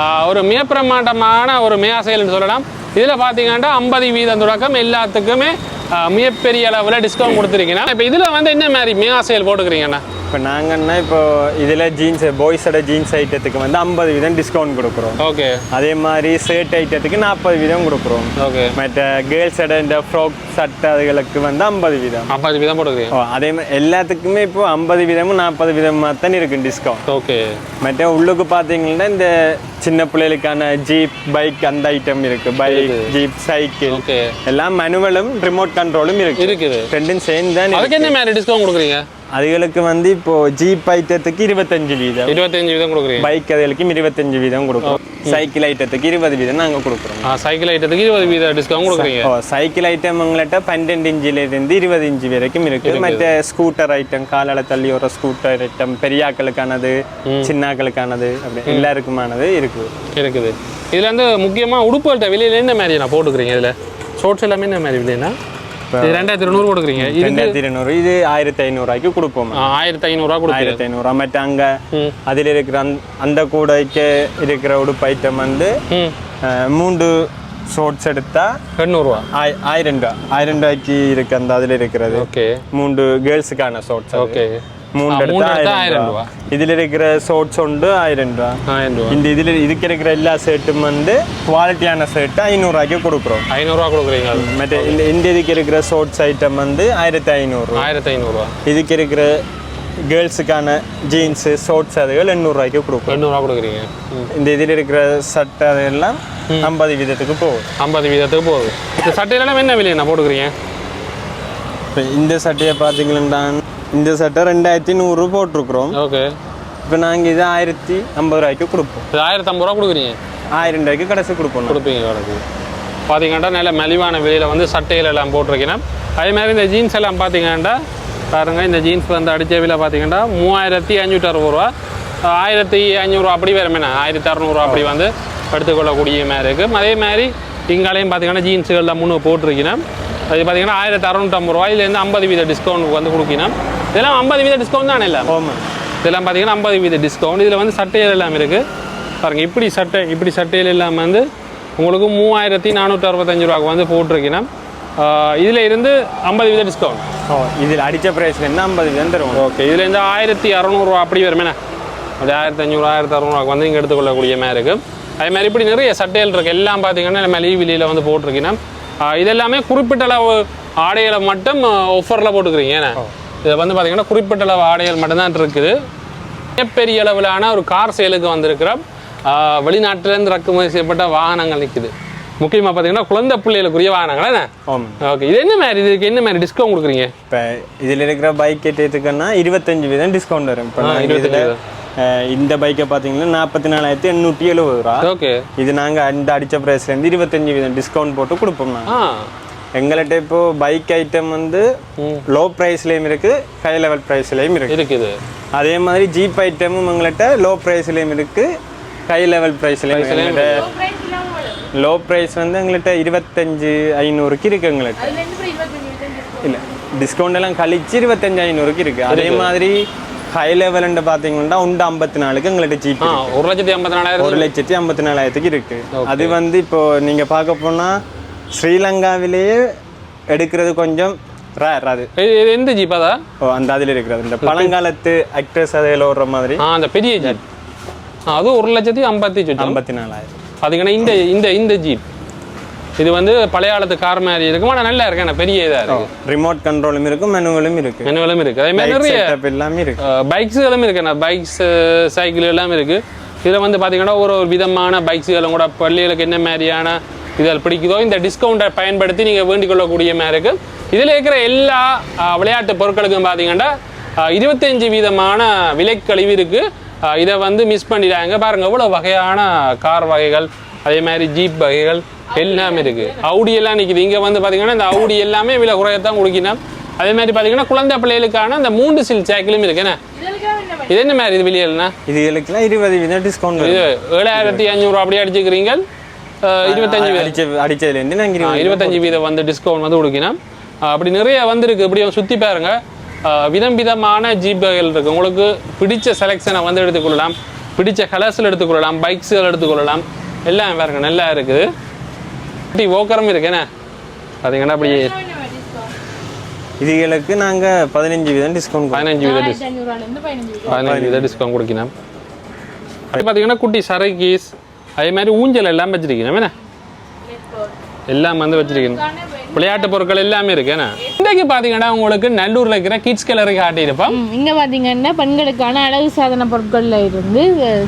அஹ் ஒரு மிக பிரமாண்டமான ஒரு மெயா சேல்னு சொல்லலாம். இதில் பார்த்தீங்கன்னா ஐம்பது வீதம் தொடக்கம். எல்லாத்துக்குமே மிகப்பெரிய அளவில் டிஸ்கவுண்ட் கொடுத்துருக்கீங்கன்னா இப்போ இதில் வந்து என்ன மாதிரி மெயா சேல் போட்டுக்கிறீங்கண்ணா? இப்போ நாங்கன்னா இப்போ இதில் ஜீன்ஸ் பாய்ஸோட ஜீன்ஸ் ஐட்டத்துக்கு வந்து ஐம்பது வீதம் டிஸ்கவுண்ட் கொடுக்குறோம். ஓகே அதே மாதிரி ஷர்ட் ஐட்டத்துக்கு நாற்பது வீதம் கொடுக்குறோம். ஓகே மற்ற கேர்ள்ஸோட இந்த ஃப்ராக் சட்டை அதுகளுக்கு வந்து ஐம்பது வீதம். ஐம்பது வீதம் போட்டுக்கிறீங்க? ஓ அதே மாதிரி எல்லாத்துக்குமே இப்போ ஐம்பது வீதமும் நாற்பது வீதமாக தான் இருக்கு டிஸ்கவுண்ட் ஓகே மற்ற உள்ளுக்கு பார்த்தீங்கன்னா இந்த சின்ன பிள்ளைகளுக்கான ஜீப் பைக் அந்த ஐட்டம் இருக்கு. பைக் ஜீப் சைக்கிள் எல்லாம் மேனுவலும் ரிமோட் கண்ட்ரோலும் இருக்கு. இருக்குது. ரெண்டும் சேர்ந்து தான். அதுக்கு என்ன மாதிரி டிஸ்கவுண்ட் கொடுக்குறீங்க? அதுகளுக்கு வந்து இப்போ ஜீப் ஐட்டத்துக்கு இருபத்தஞ்சு வீதம். இருபத்தஞ்சு வீதம் கொடுக்குறீங்க. பைக் அதுகளுக்கும் இருபத்தஞ்சு வீதம் கொடுக்குறோம் சைக்கிள் ஐட்டத்துக்கு இருபது வீதம் நாங்கள் கொடுக்குறோம். சைக்கிள் ஐட்டத்துக்கு இருபது வீத டிஸ்கவுண்ட் கொடுக்குறீங்க. ஓ சைக்கிள் ஐட்டம் உங்கள்கிட்ட பன்னெண்டு இன்ச்சில இருந்து இருபது இன்ச்சு வரைக்கும் இருக்கு. மற்ற ஸ்கூட்டர் ஐட்டம் காலால தள்ளி வர ஸ்கூட்டர் ஐட்டம் பெரியாக்களுக்கானது சின்னாக்களுக்கானது அப்படி எல்லாருக்குமானது இருக்கு இருக்குது. இதுல வந்து முக்கியமா உடுப்புகள்கிட்ட விலையில என்ன மாதிரி நான் போட்டுக்கிறீங்க இதுல? ஷோர்ட்ஸ் எல்லாமே என்ன மாதிரி விலைனா இருநூறு போட்டுக்கிறீங்க இது ரெண்டாயிரத்தி இருநூறு. இது ஆயிரத்தி ஐநூறுரூவாய்க்கு கொடுப்போம் ஆயிரத்தி ஐநூறுரூவா கொடுக்குறீங்க. ஆயிரத்தி ஐநூறுரூவா மற்ற அங்கே. அதில் இருக்கிற அந்த அந்த கூடைக்கு இருக்கிற உடுப்பு ஐட்டம் வந்து மூன்று ஷோர்ட்ஸ் எடுத்தா எண்ணூறுவா. ஆய்- ஆயிரம் ரூபா. ஆயிரம் ரூபாய்க்கு இருக்கு அந்த அதில் இருக்கிறது. ஓகே. மூன்று கேர்ள்ஸுக்கான ஷோர்ட்ஸ் ஓகே. மூன்று எடுத்தா ஆயிரம் ரூபா இதில் இருக்கிற ஷோர்ட்ஸ் உண்டு ஆயிரம் ரூபா ஆயிரம் ரூபா இந்த இதில் இதுக்கு இருக்கிற எல்லா ஷர்ட்டும் வந்து குவாலிட்டியான ஷர்ட்டு ஐநூறுரூவாய்க்கு கொடுக்குறோம் ஐநூறுரூவா கொடுக்குறீங்க அது. மற்ற இந்த இந்த இதுக்கு இருக்கிற ஷோர்ட்ஸ் ஐட்டம் வந்து ஆயிரத்தி ஐநூறுரூவா ஆயிரத்தி ஐநூறுரூவா இதுக்கு இருக்கிற கேர்ள்ஸுக்கான ஜீன்ஸு ஷோர்ட்ஸ் அதுகள் எண்ணூறுரூவாய்க்கு கொடுக்குறோம் எண்ணூறுவா கொடுக்குறீங்க இந்த இதில் இருக்கிற சட்டை அதெல்லாம் ஐம்பது வீதத்துக்கு போகும் ஐம்பது வீதத்துக்கு போகுது இந்த சட்டையிலலாம் என்ன விலை நான் போட்டுக்கிறீங்க இப்போ இந்த சட்டையை பார்த்தீங்கன்னா இந்த சட்டை ரெண்டாயிரத்தி நூறு போட்டிருக்கிறோம். ஓகே. இப்போ நாங்கள் இது ஆயிரத்தி ஐம்பது ரூபாய்க்கு கொடுப்போம். இது ஆயிரத்தி ஐம்பது ரூபா கொடுக்குறீங்க? ஆயிரம் ரூபாய்க்கு கடைசி கொடுப்போம். கொடுப்பீங்க கடைக்கு பார்த்தீங்கன்னா நல்ல மலிவான விலையில் வந்து சட்டைகள் எல்லாம் போட்டிருக்கேன் அதே மாதிரி இந்த ஜீன்ஸ் எல்லாம் பார்த்தீங்கன்னா பாருங்க இந்த ஜீன்ஸ் வந்து அடித்த விலை பார்த்தீங்கன்னா மூவாயிரத்தி அஞ்சூற்றி அறுபது ரூபா. ஆயிரத்தி ஐநூறுரூவா அப்படி வருமேண்ணா ஆயிரத்தி அறநூறுவா அப்படி வந்து எடுத்துக்கொள்ளக்கூடிய மாதிரி இருக்குது அதே மாதிரி இங்காலையும் பார்த்தீங்கன்னா ஜீன்ஸுகளில் மூணு போட்டிருக்கேன் அது பார்த்தீங்கன்னா ஆயிரத்தி அறநூற்றம்பது ரூபா இதுலேருந்து ஐம்பது வீத டிஸ்கவுண்ட் வந்து கொடுக்கணும் இதெல்லாம் ஐம்பது வீத டிஸ்கவுண்ட் தானே இல்லை ஆமாம் இதெல்லாம் பார்த்தீங்கன்னா ஐம்பது வீத டிஸ்கவுண்ட் இதில் வந்து சட்டைகள் எல்லாம் இருக்குது பாருங்க இப்படி சட்டை இப்படி சட்டைகள் எல்லாம் வந்து உங்களுக்கு மூவாயிரத்தி நானூற்றி அறுபத்தஞ்சு ரூபாய்க்கு வந்து போட்டிருக்கணும் இதில் இருந்து ஐம்பது வீத டிஸ்கவுண்ட் ஓ இதில் அடித்த ப்ரைஸ்லேருந்து ஐம்பது வீதம் தருவோம். ஓகே இதில் இருந்து ஆயிரத்தி அறநூறுவா அப்படி வருமேண்ணே? அது ஆயிரத்தி அஞ்சூறு ஆயிரத்தி அறநூறுவாக்கு வந்து இங்கே எடுத்துக்கொள்ளக்கூடிய மாதிரி இருக்குது அதே மாதிரி இப்படி நிறைய சட்டைகள் இருக்குது எல்லாம் பார்த்தீங்கன்னா நம்ம லீவ் விலையில் வந்து போட்டிருக்கணும் இது எல்லாமே குறிப்பிட்ட அளவு ஆடைகளை மட்டும் ஆஃபரில் போட்டுக்கிறீங்க ஏன்னா இதை வந்து பார்த்தீங்கன்னா குறிப்பிட்ட அளவு ஆடைகள் மட்டும்தான் இருக்குது. மிகப்பெரிய அளவிலான ஒரு கார் சேலுக்கு வந்திருக்கிற வெளிநாட்டிலேருந்து இறக்குமதி செய்யப்பட்ட வாகனங்கள் நிற்குது முக்கியமாக பார்த்தீங்கன்னா குழந்தை பிள்ளைகளுக்குரிய வாகனங்கள் என்ன? ஓகே இது என்ன மாதிரி இதுக்கு என்ன மாதிரி டிஸ்கவுண்ட் கொடுக்குறீங்க? இப்போ இதில் இருக்கிற பைக் எடுத்துக்கன்னா இருபத்தஞ்சு வீதம் டிஸ்கவுண்ட் வரும். இப்போ நாங்கள் 25 இதில் இந்த பைக்கை பார்த்தீங்கன்னா நாற்பத்தி நாலாயிரத்தி எண்ணூற்றி எழுபது ரூபா. ஓகே இது நாங்கள் அந்த அடித்த ப்ரைஸ்லேருந்து இருபத்தஞ்சு வீதம் டிஸ்கவுண்ட் போட்டு கொடுப்போம் எங்கள்கிட்ட இப்போ பைக் ஐட்டம் வந்து. லோ ப்ரைஸ்லேயும் இருக்குது ஹை லெவல் ப்ரைஸ்லேயும் இருக்குது இருக்குது. அதே மாதிரி ஜீப் ஐட்டமும் எங்கள்கிட்ட லோ ப்ரைஸ்லேயும் இருக்குது ஹை லெவல் ப்ரைஸ்லேயும் எங்கள்கிட்ட லோ ப்ரைஸ் வந்து எங்கள்கிட்ட இருபத்தஞ்சு ஐநூறுக்கு இருக்குது எங்கள்கிட்ட இல்லை டிஸ்கவுண்ட் எல்லாம் கழிச்சு இருபத்தஞ்சு ஐநூறுக்கு இருக்குது அதே மாதிரி ஹை லெவல்னு பார்த்தீங்கன்னா உண்டு ஐம்பத்தி நாலுக்கு எங்கள்கிட்ட ஜீப் ஒரு லட்சத்தி ஐம்பத்தி நாலாயிரம் ஒரு லட்சத்தி ஐம்பத்தி நாலாயிரத்துக்கு இருக்கு. அது வந்து இப்போ நீங்க பார்க்க போனா ஸ்ரீலங்காவிலேயே எடுக்கிறது கொஞ்சம் ரேர் அது. இது எந்த ஜீப் அதா? ஓ அந்த அதில் இருக்கிறது. இந்த பழங்காலத்து ஆக்டர்ஸ் அதில் ஓடுற மாதிரி. ஆ அந்த பெரிய ஜீப் அது ஒரு லட்சத்தி ஐம்பத்தி ஐம்பத்தி நாலாயிரம் பார்த்தீங்கன்னா இந்த இந்த இந்த ஜீப் இது வந்து பழைய காலத்து கார் மாதிரி இருக்கும். ஆனால் நல்லா இருக்கு. ஆனால் பெரிய இதாக இருக்கு. ரிமோட் கண்ட்ரோலும் இருக்கும் மெனுவலும் இருக்கு. மெனுவலும் இருக்கு. அதே மாதிரி நிறைய எல்லாமே இருக்கு. பைக்ஸுகளும் இருக்கு. நான் பைக்ஸ் சைக்கிள் எல்லாம் இருக்கு. இதில் வந்து பார்த்தீங்கன்னா ஒரு ஒரு விதமான பைக்ஸுகளும் கூட பள்ளிகளுக்கு என்ன மாதிரியான இதில் பிடிக்குதோ இந்த டிஸ்கவுண்ட்டை பயன்படுத்தி நீங்கள் வேண்டிக் கொள்ளக்கூடிய மாதிரி இருக்கு இதில் இருக்கிற எல்லா விளையாட்டு பொருட்களுக்கும் பார்த்தீங்கன்னா இருபத்தஞ்சு வீதமான விலைக்கழிவு இருக்கு. அஹ், இதை வந்து மிஸ் பண்ணிடாங்க பாருங்க எவ்வளோ வகையான கார் வகைகள் அதே மாதிரி ஜீப் வகைகள் எல்லாமே இருக்கு. அவுடி எல்லாம் நிற்குது இங்கே வந்து பார்த்தீங்கன்னா இந்த அவுடி எல்லாமே விலை குறையத்தான் கொடுக்கணும் அதே மாதிரி பார்த்தீங்கன்னா குழந்தை பிள்ளைகளுக்கான இந்த மூன்று சில் சைக்கிளும் என்ன? இது என்ன மாதிரி இது வெளியேனா இதுகளுக்கெல்லாம் இருபது டிஸ்கவுண்ட் இது ஏழாயிரத்தி அஞ்சூறு அப்படியே அடிச்சுக்கிறீங்க. இருபத்தஞ்சு வீதம் அடிச்ச அடிச்சதுலேருந்து இருபது இருபத்தஞ்சு வீதம் வந்து டிஸ்கவுண்ட் வந்து கொடுக்கணும். அப்படி நிறைய வந்திருக்கு. இப்படி சுற்றி பாருங்க. விதம் விதமான ஜீப்புகள் இருக்கு. உங்களுக்கு பிடிச்ச செலெக்ஷனை வந்து எடுத்துக்கொள்ளலாம் பிடிச்ச கலர்ஸில் எடுத்துக்கொள்ளலாம் பைக்ஸுகள் எடுத்துக்கொள்ளலாம் எல்லாம் பாருங்க நல்லா இருக்குது. இப்படி ஓக்கரம் இருக்கு என்ன? பார்த்தீங்கன்னா அப்படி இதுகளுக்கு நாங்கள் பதினஞ்சு வீதம் டிஸ்கவுண்ட் பதினஞ்சு வீத ஆயிரத்தி ஐநூறுவாலேருந்து பதினஞ்சு பதினஞ்சு வீத டிஸ்கவுண்ட் கொடுக்கணும். அது பார்த்தீங்கன்னா குட்டி சரக்கீஸ் அதே மாதிரி ஊஞ்சல் எல்லாம் வச்சிருக்கணும் என்ன? எல்லாம் வந்து வச்சிருக்கணும். விளையாட்டு பொருட்கள் எல்லாமே இருக்கு என்ன? இன்றைக்கு பார்த்தீங்கன்னா உங்களுக்கு நல்லூரில் இருக்கிற கிட்ஸ் கேலரி காட்டியிருப்போம். இங்க பாத்தீங்கன்னா பெண்களுக்கான அழகு சாதன பொருட்கள்ல இருந்து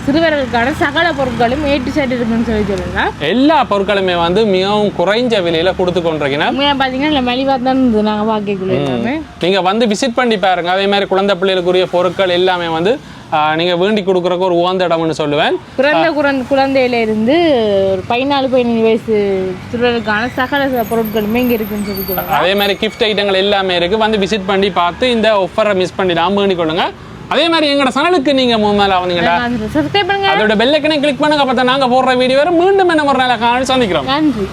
சிறுவர்களுக்கான சகல பொருட்களும் ஏ டு செட் இருக்குன்னு சொல்லி சொல்லலாம் எல்லா பொருட்களுமே வந்து மிகவும் குறைஞ்ச விலையில கொடுத்து கொண்டிருக்கணும் உண்மையா பாத்தீங்கன்னா இல்லை மலிவா தான் நாங்க பார்க்கக்குள்ள எல்லாமே. நீங்க வந்து விசிட் பண்ணி பாருங்க. அதே மாதிரி குழந்தை பிள்ளைகளுக்குரிய பொருட்கள் எல்லாமே வந்து ஆஹ், நீங்க வேண்டி கொடுக்குறக்கு ஒரு உகந்த இடம்னு சொல்லுவேன். பிறந்த குழந்தை குழந்தையில இருந்து ஒரு பதினாலு பதினஞ்சு வயசு சிறுவர்களுக்கான சகல பொருட்களுமே இங்க இருக்குன்னு சொல்லி அதே மாதிரி கிஃப்ட் ஐட்டங்கள் எல்லாமே இருக்கு. வந்து விசிட் பண்ணி பார்த்து இந்த ஆஃபரை மிஸ் பண்ணிடாம வேண்டிக் கொள்ளுங்க. அதே மாதிரி எங்களோட சேனலுக்கு நீங்க வந்தீங்கன்னா சப்ஸ்கிரைப் பண்ணுங்க. அதோட பெல்லைக்கனே கிளிக் பண்ணுங்க. அப்போ நாங்க போடுற வீடியோ மீண்டும் என்ன ஒரு நாளை காணொளி சந்திக்கிறோம். நன்றி.